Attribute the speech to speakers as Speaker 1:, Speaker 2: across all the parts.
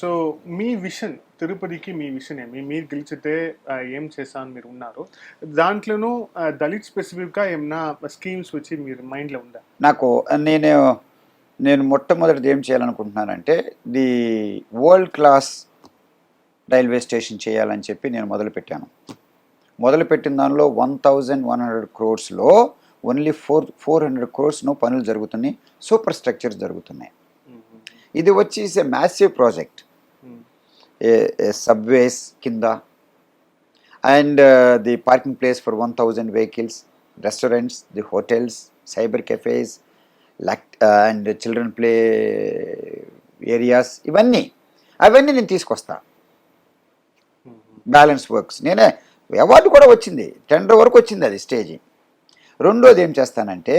Speaker 1: So మీ vision తిరుపతికి మీ vision ఏమి? మీరు గెలిచితే ఏం చేస్తాను మీరు ఉన్నారు. దాంట్లోనూ దళిత్ స్పెసిఫిక్గా ఏమన్నా స్కీమ్స్ వచ్చి మీరు మైండ్లో ఉందా?
Speaker 2: నాకు నేను నేను మొట్టమొదటిది ఏం చేయాలనుకుంటున్నానంటే the world class railway station చేయాలని చెప్పి నేను మొదలుపెట్టాను. మొదలుపెట్టిన దానిలో వన్ థౌజండ్ వన్ హండ్రెడ్ క్రోర్స్లో ఓన్లీ ఫోర్ ఫోర్ హండ్రెడ్ క్రోర్స్ను పనులు జరుగుతున్నాయి. సూపర్ స్ట్రక్చర్స్ జరుగుతున్నాయి. ఇది వచ్చి is a massive project. Subways కింద. And the parking place for one thousand vehicles restaurants the hotels cyber cafes luck and children play areas ఇవన్నీ. అవన్నీ నేను తీసుకొస్తా. బ్యాలెన్స్ వర్క్స్ నేనే అవార్డు కూడా వచ్చింది. టెండర్ వరకు వచ్చింది అది స్టేజ్ రెండోది ఏం చేస్తానంటే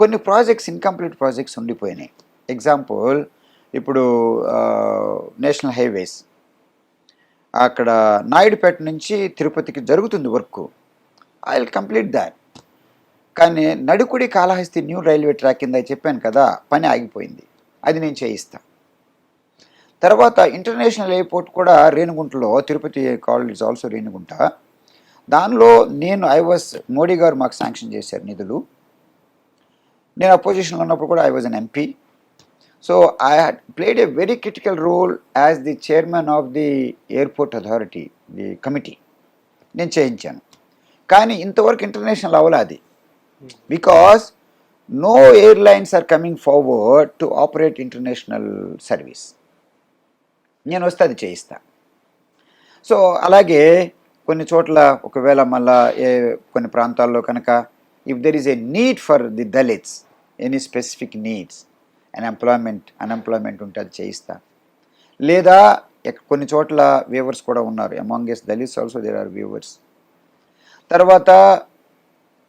Speaker 2: కొన్ని ప్రాజెక్ట్స్ ఇన్కంప్లీట్ ప్రాజెక్ట్స్ ఉండిపోయినాయి. ఎగ్జాంపుల్ ఇప్పుడు నేషనల్ హైవేస్. అక్కడ నాయుడుపేట నుంచి తిరుపతికి జరుగుతుంది work. I will complete that కానీ Nadikudi Kalahasti new railway track కింద చెప్పాను కదా పని ఆగిపోయింది. అది నేను చేయిస్తా. తర్వాత ఇంటర్నేషనల్ ఎయిర్పోర్ట్ కూడా రేణుగుంటలో తిరుపతి కాలేజ్ ఆల్సో రేణుగుంట. దానిలో నేను ఐ వాజ్ మోడీ గారు మాకు శాంక్షన్ చేశారు నిధులు. నేను అపోజిషన్లో ఉన్నప్పుడు కూడా I was an MP so I had played a very critical role as the chairman of the airport authority the committee నేను చేయించాను. కానీ ఇంతవరకు ఇంటర్నేషనల్ అవ్వలే అది. Because no airlines are coming forward to operate international service నేను వస్తే అది చేయిస్తా. సో అలాగే కొన్ని చోట్ల ఒకవేళ మళ్ళా ఏ కొన్ని ప్రాంతాల్లో కనుక if there is a need for the Dalits any specific needs unemployment unemployment ఉంటే అది చేయిస్తా. లేదా కొన్ని చోట్ల వ్యూవర్స్ కూడా ఉన్నారు. Among us Dalits also there are weavers తర్వాత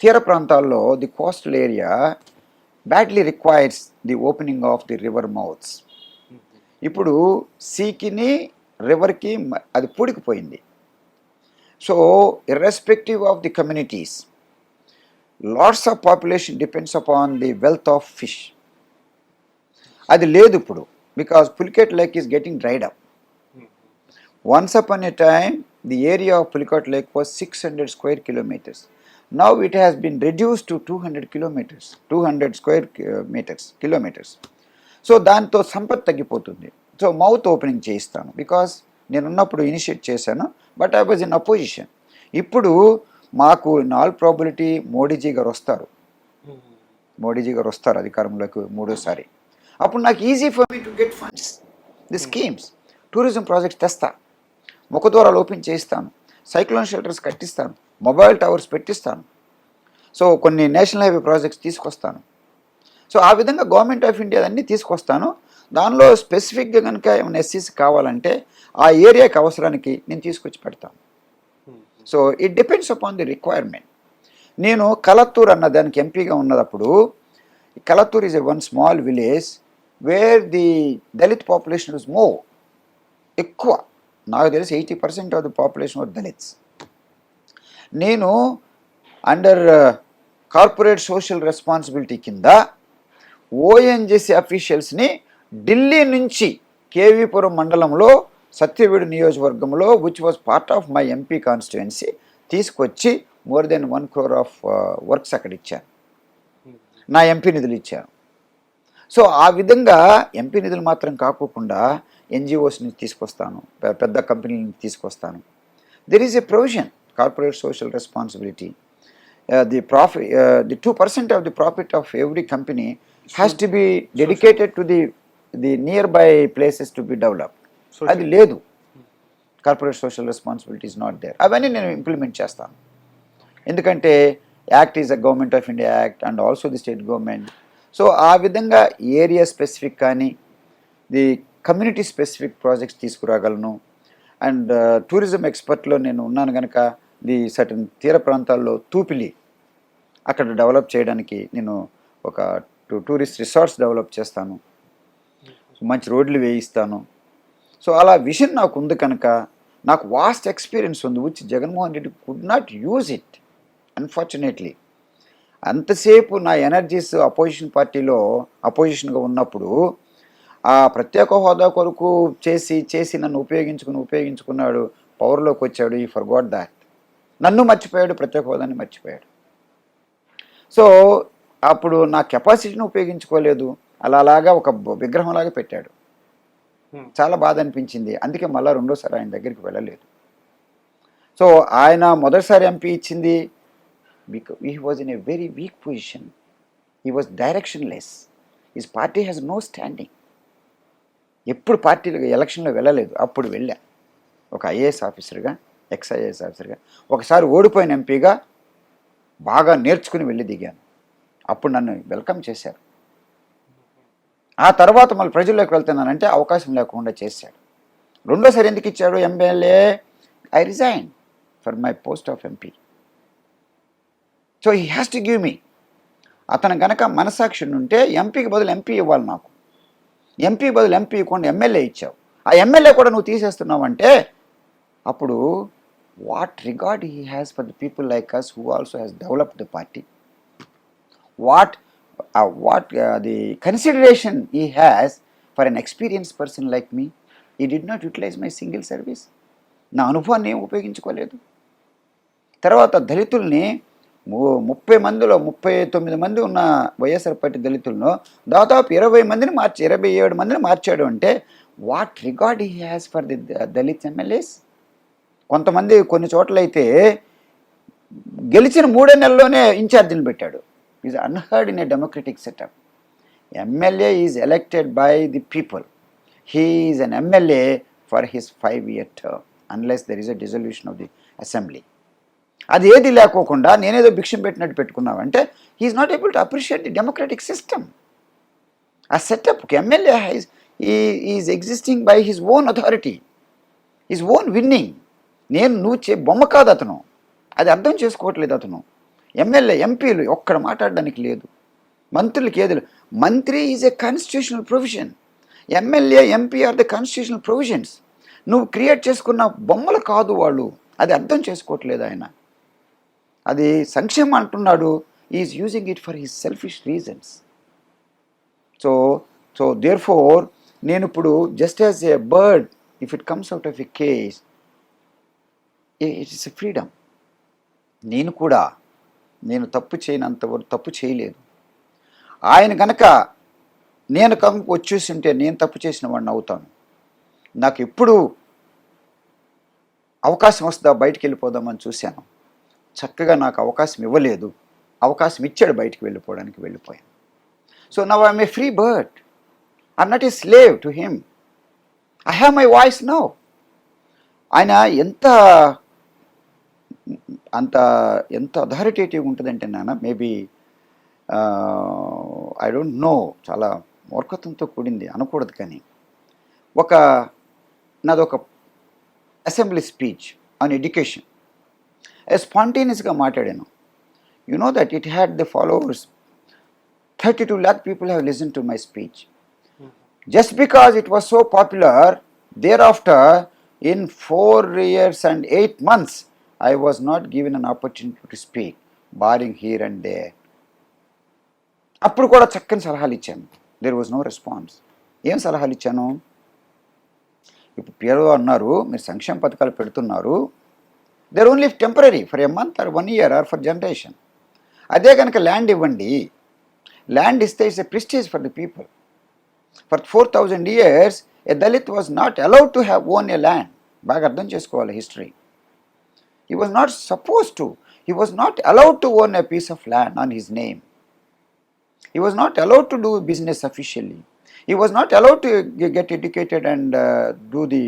Speaker 2: తీర ప్రాంతాల్లో the coastal area badly requires the opening of the river mouths ఇప్పుడు సీకిని రివర్కి అది పూడికిపోయింది. So irrespective of the communities lots of population depends upon the wealth of fish అది లేదు ఇప్పుడు. Because Pulicat lake is getting dried up Once upon a time, the area of Pulicat Lake was 600 square kilometers. Now it has been reduced to 200 kilometers, 200 square uh, meters, kilometers. So దాంతో సంపత్ తగ్గిపోతుంది. So mouth opening చేయిస్తాను. Because నేను ఉన్నప్పుడు initiate చేశాను but I was in opposition ఇప్పుడు మాకు in all probability Modiji గారు వస్తారు. మోడీజీ గారు వస్తారు అధికారంలోకి మూడోసారి. అప్పుడు నాకు easy for me to get funds the schemes tourism projects తెస్తా. ముఖద్వారాలు ఓపెన్ చేయిస్తాను. సైక్లోన్ షెల్టర్స్ కట్టిస్తాను. మొబైల్ టవర్స్ పెట్టిస్తాను. సో కొన్ని నేషనల్ హైవే ప్రాజెక్ట్స్ తీసుకొస్తాను. సో ఆ విధంగా గవర్నమెంట్ ఆఫ్ ఇండియా అన్నీ తీసుకొస్తాను. దానిలో స్పెసిఫిక్గా కనుక ఏమైనా ఎస్సీస్ కావాలంటే ఆ ఏరియాకి అవసరానికి నేను తీసుకొచ్చి పెడతాను. So it depends upon the requirement నేను కలత్తూర్ అన్న దానికి ఎంపీగా ఉన్నప్పుడు Kalathur is a one small village where the Dalit population is more ఎక్కువ. నాకు తెలిసి eighty percent of the population of Dalits నేను అండర్ కార్పొరేట్ సోషల్ రెస్పాన్సిబిలిటీ కింద ఓఎన్జీసీ అఫీషియల్స్ని ఢిల్లీ నుంచి కేవీపురం మండలంలో సత్యవేడు నియోజకవర్గంలో which was part of my MP constituency తీసుకొచ్చి more than one crore of works అక్కడ ఇచ్చాను. నా ఎంపీ నిధులు ఇచ్చాను. సో ఆ విధంగా ఎంపీ నిధులు మాత్రం కాకోకుండా ఎన్జిఓస్ని తీసుకొస్తాను పెద్ద కంపెనీని తీసుకొస్తాను. There is a provision corporate social responsibility the profit the two percent of the profit of every company has to be dedicated to the the near by places to be develop అది లేదు. Corporate social responsibility is not there అవన్నీ నేను implement చేస్తాను. ఎందుకంటే act is a government of India act and also the state government so ఆ విధంగా area specific కానీ the community specific projects తీసుకురాగలను. And tourism ఎక్స్పర్ట్లో నేను ఉన్నాను కనుక ది సర్టన్ తీర ప్రాంతాల్లో తూపిలి అక్కడ డెవలప్ చేయడానికి నేను ఒక టూరిస్ట్ రిసార్ట్స్ డెవలప్ చేస్తాను. మంచి రోడ్లు వేయిస్తాను. సో అలా విజన్ నాకు ఉంది కనుక నాకు వాస్ట్ ఎక్స్పీరియన్స్ ఉంది. Which Jaganmohan Reddy could not use it unfortunately అంతసేపు నా ఎనర్జీస్ అపోజిషన్ పార్టీలో అపోజిషన్గా ఉన్నప్పుడు ఆ ప్రత్యేక హోదా కొరకు చేసి చేసి నన్ను ఉపయోగించుకుని ఉపయోగించుకున్నాడు పవర్లోకి వచ్చాడు ఈ ఫర్ గాడ్ దాట్ నన్ను మర్చిపోయాడు ప్రత్యేక హోదాని మర్చిపోయాడు. సో అప్పుడు నా కెపాసిటీని ఉపయోగించుకోలేదు. అలా అలాగా ఒక విగ్రహంలాగా పెట్టాడు. చాలా బాధ అనిపించింది. అందుకే మళ్ళీ రెండోసారి ఆయన దగ్గరికి వెళ్ళలేదు. సో ఆయన మొదటిసారి ఎంపీ ఇచ్చింది because he was in a very weak position He was directionless. His party has no standing ఎప్పుడు పార్టీలు ఎలక్షన్లో వెళ్ళలేదు. అప్పుడు వెళ్ళా. ఒక ఐఏఎస్ ఆఫీసర్గా ఎక్స్ఐఏఎస్ ఆఫీసర్గా. ఒకసారి ఓడిపోయిన ఎంపీగా బాగా నేర్చుకుని వెళ్ళి దిగాను. అప్పుడు నన్ను వెల్కమ్ చేశారు. ఆ తర్వాత మళ్ళీ ప్రజల్లోకి వెళ్తున్నానంటే అవకాశం లేకుండా చేశాడు. రెండోసారి ఎందుకు ఇచ్చాడు? MLA I resign for my post of MP. So he has to give me అతను కనుక మనసాక్షి ఉంటే ఎంపీకి బదులు ఎంపీ ఇవ్వాలి నాకు ఎంపీ బదులు ఎంపీ ఇవ్వకుండా ఎమ్మెల్యే ఇచ్చావు. ఆ ఎమ్మెల్యే కూడా నువ్వు తీసేస్తున్నావు అంటే అప్పుడు what regard he has for the people like us who also has developed the party what what the consideration he has for an experience person like me he did not utilize my single service నా అనుభవాన్ని ఏం ఉపయోగించుకోలేదు. తర్వాత దళితుల్ని ముప్పై మందిలో ముప్పై తొమ్మిది మంది ఉన్న వైఎస్ఆర్ పార్టీ దళితులను దాదాపు ఇరవై మందిని మార్చి ఇరవై ఏడు మందిని మార్చాడు అంటే what record he has for the Dalit MLAs? కొంతమంది కొన్ని చోట్ల అయితే గెలిచిన మూడే నెలలోనే ఇన్ఛార్జిని పెట్టాడు. Is unheard in a democratic setup MLA is elected by the people he is an MLA for his five year term unless there is a dissolution of the assembly అది ఏది లేకోకుండా నేనేదో భిక్షం పెట్టినట్టు పెట్టుకున్నావంటే he is not able to appreciate the democratic system ఆ setup MLA is existing by his own authority his own winning నేను నువ్వు చే బొమ్మ కాదు అతను. అది అర్థం చేసుకోవట్లేదు అతను. ఎమ్మెల్యే ఎంపీలు ఒక్కడ మాట్లాడడానికి లేదు. మంత్రులకి ఏది లేదు. మంత్రి is a constitutional provision MLA MP are the constitutional provisions నువ్వు క్రియేట్ చేసుకున్న బొమ్మలు కాదు వాళ్ళు. అది అర్థం చేసుకోవట్లేదు ఆయన. అది సంక్షేమం అంటున్నాడు is using it for his selfish reasons so so therefore నేను ఇప్పుడు just as a bird if it comes out of a cage it is a freedom నేను కూడా నేను తప్పు చేయనంత వరకు తప్పు చేయలేదు. ఆయన కనుక నేను కనుక వచ్చేసి ఉంటే నేను తప్పు చేసిన వాడిని అవుతాను. నాకు ఎప్పుడు అవకాశం వస్తుందా బయటికి వెళ్ళిపోదామని చూశాను. చక్కగా నాకు అవకాశం ఇవ్వలేదు. అవకాశం ఇచ్చాడు బయటికి వెళ్ళిపోవడానికి వెళ్ళిపోయాను. So now I'm a free bird I'm not a slave to him I have my voice now ఆయన ఎంత అంత ఎంత అథారిటేటివ్ ఉంటుందంటే నాన్న మేబీ ఐ డోంట్ నో చాలా మూర్ఖత్వంతో కూడింది అనకూడదు కానీ. ఒక నాదొక అసెంబ్లీ స్పీచ్ ఆన్ ఎడ్యుకేషన్ స్పాంటేనియస్గా మాట్లాడాను. You know that it had the followers thirty two lakh people have listen to my speech just because it was so popular thereafter in four years and eight months i was not given an opportunity to speak barring here and there. అప్పుడు కూడా చక్కని సలహాలు ఇచ్చాను. There was no response ఏం సలహాలు ఇచ్చాను? ఇప్పుడు పేరు అన్నారు మీరు సంక్షేమ పథకాలు పెడుతున్నారు. They're only temporary for a month or one year or for generation అదే కనుక ల్యాండ్ ఇవ్వండి. ల్యాండ్ ఇస్తే it's a prestige for the people for four thousand years a Dalit was not allowed to have own a land బాగా అర్థం చేసుకోవాలి history he was not suppose to he was not allowed to own a piece of land on his name he was not allowed to do business officially he was not allowed to get educated and do the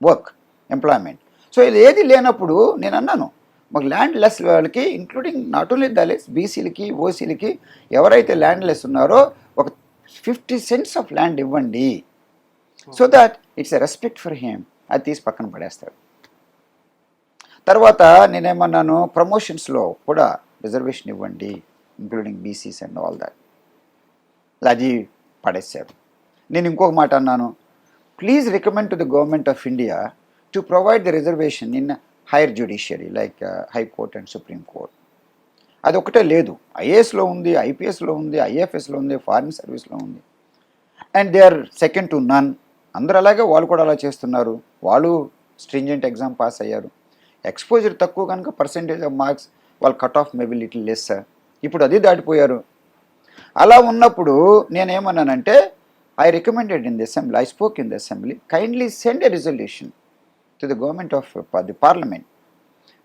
Speaker 2: work employment so ఇది ఏది లేనప్పుడు నేను అన్నాను మాకు landless వాళ్ళకి including not only Dalits బీసీలకి ఓసీలకి ఎవరైతే ల్యాండ్ లెస్ ఉన్నారో ఒక ఫిఫ్టీ సెంట్స్ ఆఫ్ ల్యాండ్ ఇవ్వండి. So that it's a respect for him అది తీసి పక్కన పడేస్తాడు. తర్వాత నేనేమన్నాను ప్రమోషన్స్లో కూడా రిజర్వేషన్ ఇవ్వండి including BCs and all that అది పడేశారు నేను ఇంకొక మాట అన్నాను please recommend to the government of India to provide the reservation in higher judiciary like high court and supreme court అది ఒకటే లేదు. ఐఏఎస్లో ఉంది ఐపీఎస్లో ఉంది ఐఎఫ్ఎస్లో ఉంది ఫారిన్ సర్వీస్లో ఉంది. And they are second to none అందరు అలాగే వాళ్ళు కూడా అలా చేస్తున్నారు. వాళ్ళు స్ట్రింజెంట్ ఎగ్జామ్ పాస్ అయ్యారు. ఎక్స్పోజర్ తక్కువ కనుక పర్సంటేజ్ ఆఫ్ మార్క్స్ వాళ్ళు cut off maybe little less ఇప్పుడు అది దాటిపోయారు. అలా ఉన్నప్పుడు నేనేమన్నానంటే I recommended in the assembly I spoke in the assembly kindly send a resolution to the government of the parliament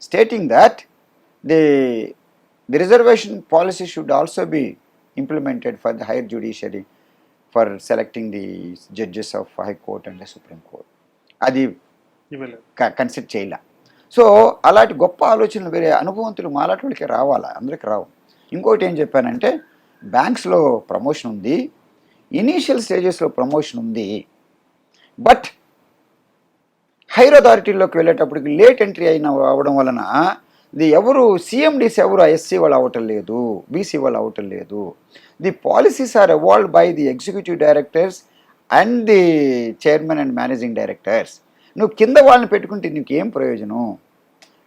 Speaker 2: stating that the the reservation policy should also be implemented for the higher judiciary for selecting the judges of high court and the supreme court అది consider చేయాల so అలాంటి గొప్ప ఆలోచనలు వేరే అనుభవంతులు మాలాంటి వాళ్ళకి రావాలా అందరికి రావు ఇంకోటి ఏం చెప్పానంటే బ్యాంక్స్లో ప్రమోషన్ ఉంది ఇనీషియల్ స్టేజెస్లో ప్రమోషన్ ఉంది బట్ హైర్ అథారిటీలోకి వెళ్ళేటప్పటికి లేట్ ఎంట్రీ అయిన అవ్వడం వలన ది ఎవరు సిఎండిస్ ఎవరు ఎస్సీ వాళ్ళు అవ్వటం లేదు బీసీ వాళ్ళు అవ్వటం లేదు. The policies are evolved by the executive directors and the chairman and managing directors. నువ్వు కింద వాళ్ళని పెట్టుకుంటే నీకు ఏం ప్రయోజనం?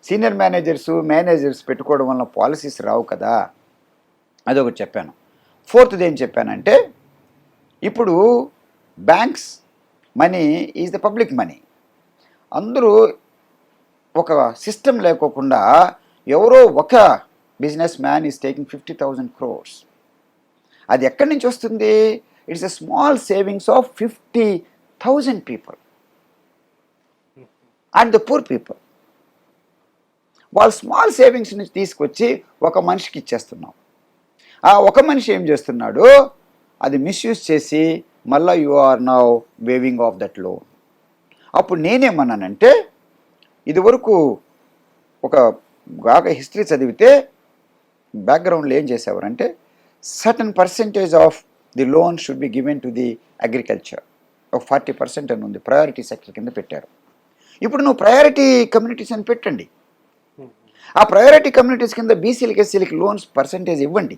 Speaker 2: సీనియర్ మేనేజర్స్ మేనేజర్స్ పెట్టుకోవడం వల్ల పాలసీస్ రావు కదా. అదొకటి చెప్పాను. ఫోర్త్ది ఏం చెప్పానంటే ఇప్పుడు banks money is the public money. అందరూ ఒక సిస్టమ్ లేకోకుండా ఎవరో ఒక businessman is taking fifty thousand crores అది ఎక్కడి నుంచి వస్తుంది? It's a small savings of fifty thousand people and the poor people వాళ్ళు స్మాల్ సేవింగ్స్ నుంచి తీసుకొచ్చి ఒక మనిషికి ఇచ్చేస్తున్నాం. ఆ ఒక మనిషి ఏం చేస్తున్నాడు? అది మిస్యూజ్ చేసి మళ్ళీ you are now waiving off that loan అప్పుడు నేనేమన్నానంటే ఇదివరకు ఒక బాగా హిస్టరీ చదివితే బ్యాక్గ్రౌండ్లో ఏం చేసేవారంటే certain percentage of the loan should be given to the agriculture. ఒక ఫార్టీ పర్సెంట్ అని ఉంది ప్రయారిటీ సెక్టర్ కింద పెట్టారు. ఇప్పుడు నువ్వు ప్రయారిటీ కమ్యూనిటీస్ అని పెట్టండి. ఆ ప్రయారిటీ కమ్యూనిటీస్ కింద బీసీలకి ఎస్సీలకి లోన్స్ పర్సెంటేజ్ ఇవ్వండి.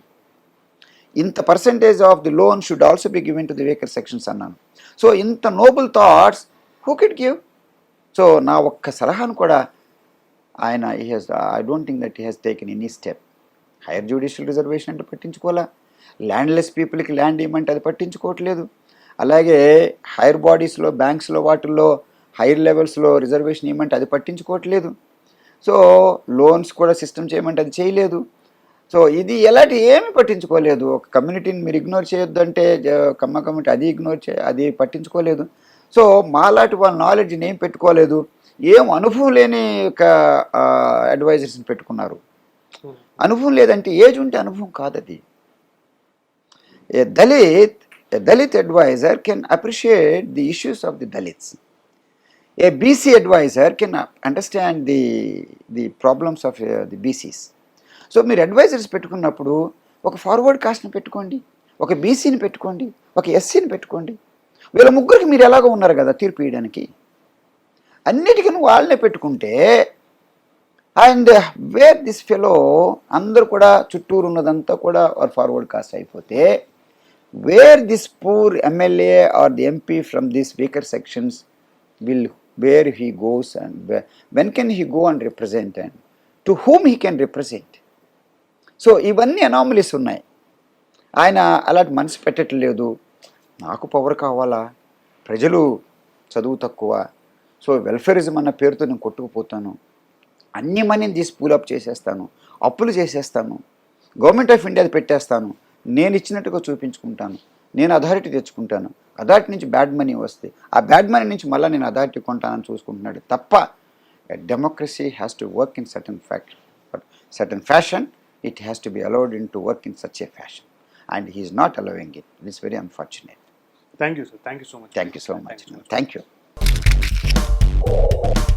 Speaker 2: ఇంత percentage of the loan should also be given to the weaker sections అన్నాను. సో ఇంత noble thoughts who could give so నా ఒక్క సలహాను కూడా ఆయన ఈ he's I don't think that ఈ he's taken any step higher judicial reservation అంటే పట్టించుకోవాలా? ల్యాండ్లెస్ పీపుల్కి ల్యాండ్ ఇవ్వమంటే అది పట్టించుకోవట్లేదు. అలాగే హైయర్ బాడీస్లో బ్యాంక్స్లో వాటిల్లో హైయర్ లెవెల్స్లో రిజర్వేషన్ ఇవ్వమంటే అది పట్టించుకోవట్లేదు. సో లోన్స్ కూడా సిస్టమ్ చేయమంటే అది చేయలేదు. సో ఇది ఎలాంటి ఏమి పట్టించుకోలేదు. ఒక కమ్యూనిటీని మీరు ఇగ్నోర్ చేయొద్దంటే కమ్మ కమ్యూనిటీ అది ఇగ్నోర్ చే అది పట్టించుకోలేదు. సో మాలాంటి వాళ్ళ నాలెడ్జ్ని ఏం పెట్టుకోలేదు ఏం అనుభవం లేని ఒక అడ్వైజర్స్ని పెట్టుకున్నారు. అనుభవం లేదంటే ఏజ్ ఉంటే అనుభవం కాదు అది a Dalit a Dalit adviser can appreciate the issues of the Dalits a BC adviser can understand the the problems of the BCs so మీరు అడ్వైజర్స్ పెట్టుకున్నప్పుడు ఒక ఫార్వర్డ్ కాస్ట్ని పెట్టుకోండి ఒక బీసీని పెట్టుకోండి ఒక ఎస్సీని పెట్టుకోండి. వీళ్ళ ముగ్గురికి మీరు ఎలాగో ఉన్నారు కదా తీర్పు ఇవ్వడానికి అన్నిటికీ నువ్వు వాళ్ళనే పెట్టుకుంటే అండ్ వేర్ దిస్ ఫెలో అందరు కూడా చుట్టూరు ఉన్నదంతా కూడా ఆర్ ఫార్వర్డ్ కాస్ట్ అయిపోతే where this poor MLA or the MP from this weaker sections will where he goes and when can he go and represent and to whom he can represent so ఇవన్నీ anomalies ఉన్నాయి. ఆయన అలాంటి మనసు పెట్టట్లేదు. నాకు power కావాలా? ప్రజలు చదువు తక్కువ. సో వెల్ఫేరిజం అన్న పేరుతో నేను కొట్టుకుపోతాను. అన్ని మనీని తీసి పూలప్ చేసేస్తాను. అప్పులు చేసేస్తాను. గవర్నమెంట్ ఆఫ్ ఇండియాది పెట్టేస్తాను. నేను ఇచ్చినట్టుగా చూపించుకుంటాను. నేను అథారిటీ తెచ్చుకుంటాను. అథారిటీ నుంచి బ్యాడ్ మనీ వస్తే ఆ బ్యాడ్ మనీ నుంచి మళ్ళీ నేను అథారిటీ కొంటానని చూసుకుంటున్నాడు తప్ప democracy has to work in certain fact certain fashion it has to be allowed in to work in such a fashion and he is not allowing it it is very unfortunate
Speaker 1: Thank you, sir. Thank you so much.
Speaker 2: Thank you so much.
Speaker 1: Thank you. So much.
Speaker 2: Thank you.